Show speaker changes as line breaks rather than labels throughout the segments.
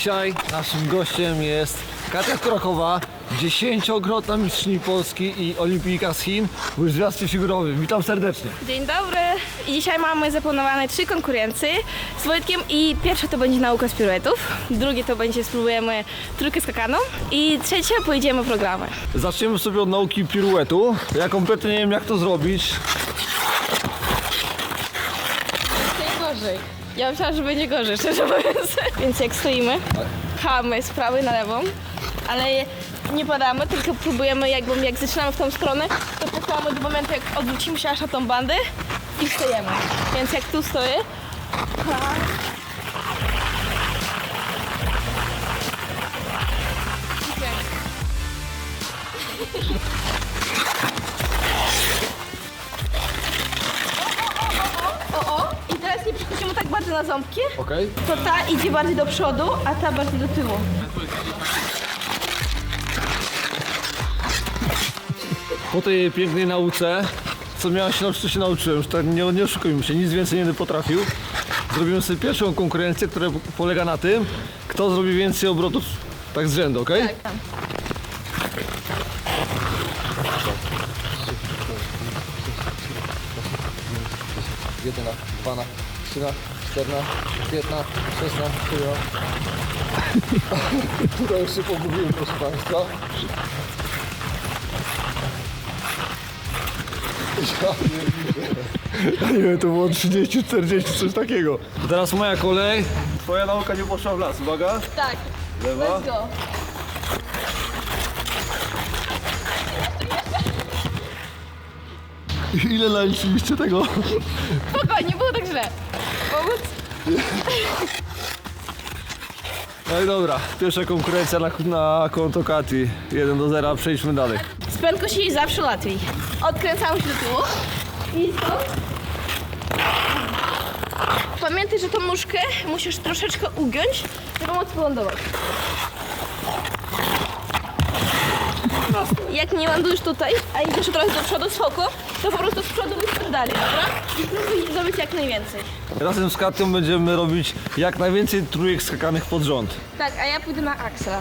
Dzisiaj naszym gościem jest Katia Kurakowa, dziesięciokrotna mistrzyni Polski i olimpijka z Chin w łyżwiarstwie figurowym. Witam serdecznie.
Dzień dobry. I dzisiaj mamy zaplanowane trzy konkurencje z Wojtkiem i pierwsza to będzie nauka z piruetów, drugie to będzie spróbujemy trójkę skakaną i trzecia pojedziemy programy.
Zaczniemy sobie od nauki piruetu. Ja kompletnie nie wiem jak to zrobić.
Najgorzej. Ja myślałam, że będzie gorzej, szczerze mówiąc. Więc jak stoimy, pchamy z prawej na lewą, ale nie padamy, tylko próbujemy jakby, jak zaczynamy w tą stronę, to pchamy do momentu, jak odwrócimy się aż na tą bandę i wstajemy. Więc jak tu stoję. I teraz nie przychodzimy tak bardzo na ząbki,
Okej.
to ta idzie bardziej do przodu, a ta bardziej do tyłu.
Po tej pięknej nauce, co miałem się nauczyć, to się nauczyłem. Już tak nie, nie oszukujmy się, nic więcej nie będę potrafił. Zrobimy sobie pierwszą konkurencję, która polega na tym, kto zrobi więcej obrotów tak z rzędu, okej?
Tak.
Jedyna, dwana, trzyna, czterna, piętna, szesna, siódma. Tutaj już się pogubiłem, proszę Państwa. Ja nie wiem, to było 30, 40, coś takiego. Teraz moja kolej. Twoja nauka nie poszła w las, uwaga.
Tak.
Lewa.
Let's go.
Ile naliczyliście tego?
Spokojnie, było tak źle. Pomóc?
No i dobra, pierwsza konkurencja na, na konto Kati. 1 do 0, przejdźmy dalej.
Z prędkości zawsze łatwiej. Odkręcamy się do tyłu. I stąd. Pamiętaj, że tą nóżkę musisz troszeczkę ugiąć, żeby móc wylądować. Jak nie lądujesz tutaj, a idziesz trochę do przodu, spoko, to po prostu z przodu musisz dalej, dobra? I próbuj zdobyć jak najwięcej.
Razem z Katią będziemy robić jak najwięcej trójek skakanych pod rząd.
Tak, a ja pójdę na Axla.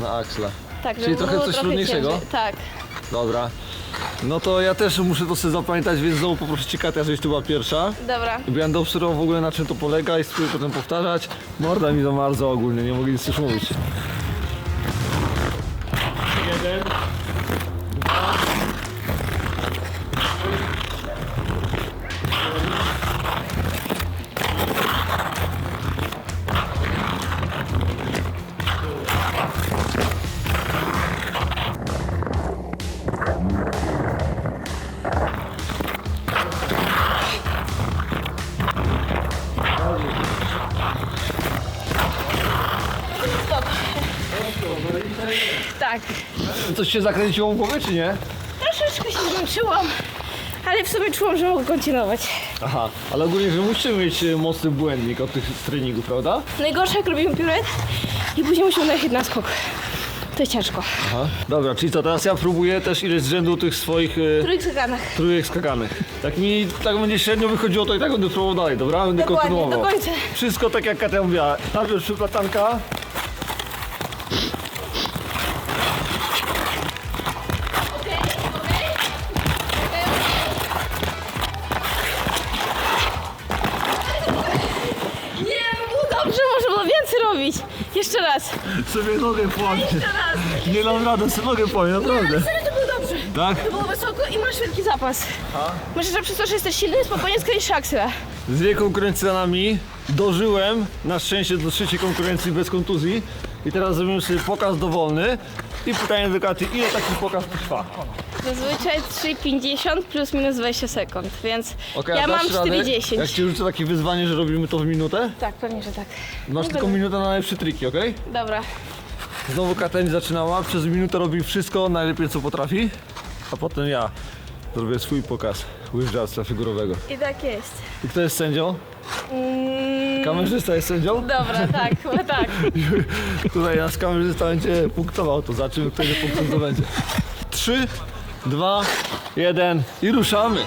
Na Axla.
Tak,
Czyli
żeby
trochę
było
coś trudniejszego?
ciężej. Tak.
Dobra. No to ja też muszę to sobie zapamiętać, więc znowu poproszę Cię Katia, żebyś tu była pierwsza.
Dobra.
I będę obserwował w ogóle na czym to polega i spróbuję potem powtarzać. Morda mi zamarza ogólnie, nie mogę nic już mówić. Jeden.
Tak.
Coś się zakręciło w głowie, czy nie?
Troszeczkę się zmęczyłam, ale w sumie czułam, że mogę kontynuować.
Aha, ale ogólnie, że musimy mieć e, mocny błędnik od tych treningów, prawda?
Najgorsze jak robimy piruet i później musimy dojechać na skok. To jest ciężko.
Aha. Dobra, czyli co, teraz ja próbuję też ileś z rzędu tych swoich e,
Trójk skakanach.
trójek skakanych. Jak mi tak będzie średnio wychodziło, to i tak będę próbował dalej, dobra? Będę
Dokładnie,
kontynuował.
do końca.
Wszystko tak jak Katia mówiła. Najpierw przyplatanka. Sobie nogę
raz.
Nie dam rady, sobie nogę płamię,
Ale
naprawdę.
serio to było dobrze.
Tak?
To było wysoko i masz wielki zapas. Myślę, że przez to, że jesteś silny, spokojnie skryjesz aksela.
Dwie konkurencje za nami. Dożyłem na szczęście do trzeciej konkurencji bez kontuzji. I teraz zrobimy sobie pokaz dowolny. I pytanie do Katy, ile taki pokaz trwa?
Zazwyczaj 3,50 plus minus 20 sekund, więc
Okej,
ja mam
dasz radę? Jak
4,10.
ci rzucę takie wyzwanie, że robimy to w minutę?
Tak, pewnie, że tak.
Masz
Nie
tylko minutę na najlepsze triki, okej?
Dobra.
Znowu Katia nie zaczynała, przez minutę robi wszystko najlepiej co potrafi, a potem ja zrobię swój pokaz łyżwiarstwa figurowego.
I tak jest.
I kto jest sędzią?
Mm,
Kamerzysta jest sędzią?
dobra, tak, chyba tak.
Tutaj nas kamerzysta będzie punktował, to zobaczymy kto ile punktów zdobędzie. 3, 2, 1 i ruszamy.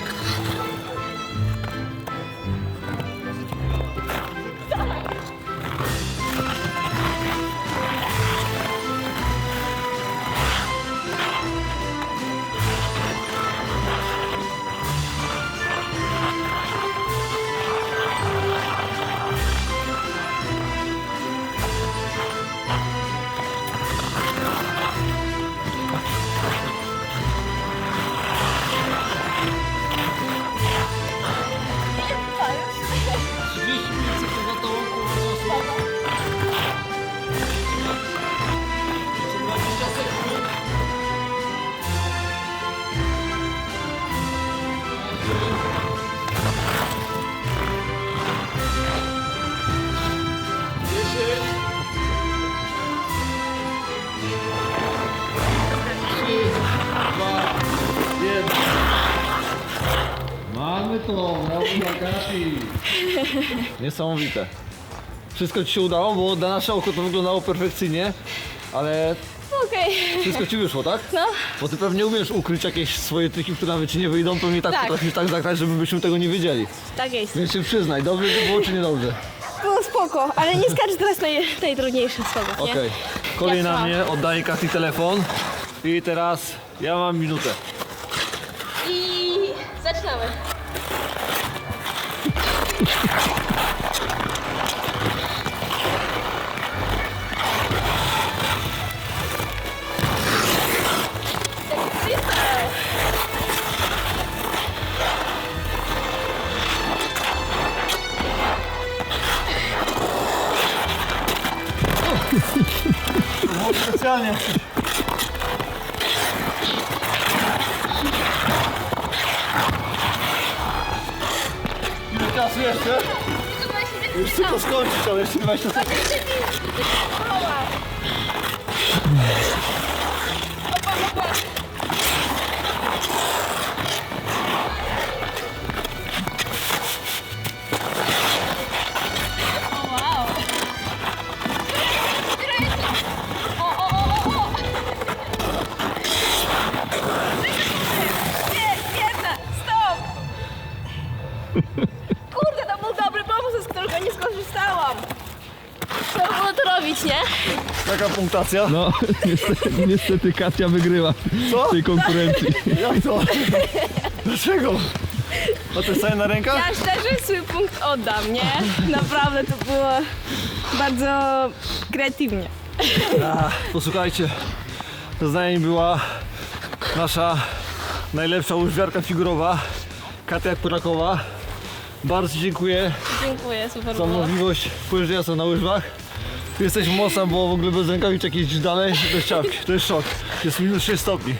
Kati! Niesamowite. Wszystko ci się udało, bo na nasze oko to wyglądało perfekcyjnie, ale
Okej.
wszystko ci wyszło, tak?
No,
Bo ty pewnie umiesz ukryć jakieś swoje triki, które nawet ci nie wyjdą, to mi tak,
Tak.
potrafisz tak zagrać, żebyśmy tego nie wiedzieli.
tak jest.
Więc się przyznaj, dobrze to było czy niedobrze?
Było spoko, ale nie skacz teraz naj, najtrudniejszych słowach, nie?
Okej. Kolej
Ja
na
słucham.
mnie, oddaję Kati telefon. I teraz ja mam minutę.
I zaczynamy.
Спеціальні Czasu jeszcze? Już tylko skończyć, ale jeszcze 20 sekund.
Którego nie skorzystałam. Trzeba było to robić, nie?
Jaka punktacja?
No, niestety, niestety Katia wygrywa
Co?
w tej konkurencji.
Jak to? Dlaczego? A to jest całe na rękach?
Ja szczerze swój punkt oddam, nie? Naprawdę to było bardzo kreatywnie.
Posłuchajcie, z nami była nasza najlepsza łyżwiarka figurowa, Katia Kurakowa. Bardzo dziękuję
Dziękuję, super
za
było.
możliwość pojeżdżenia sobie na łyżwach. Jesteś mocna, bo w ogóle bez rękawiczek jeździć dalej, bez czapki. To jest szok. Jest minus 6 stopni.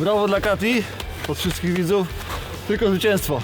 Brawo dla Kati, od wszystkich widzów. Tylko zwycięstwo.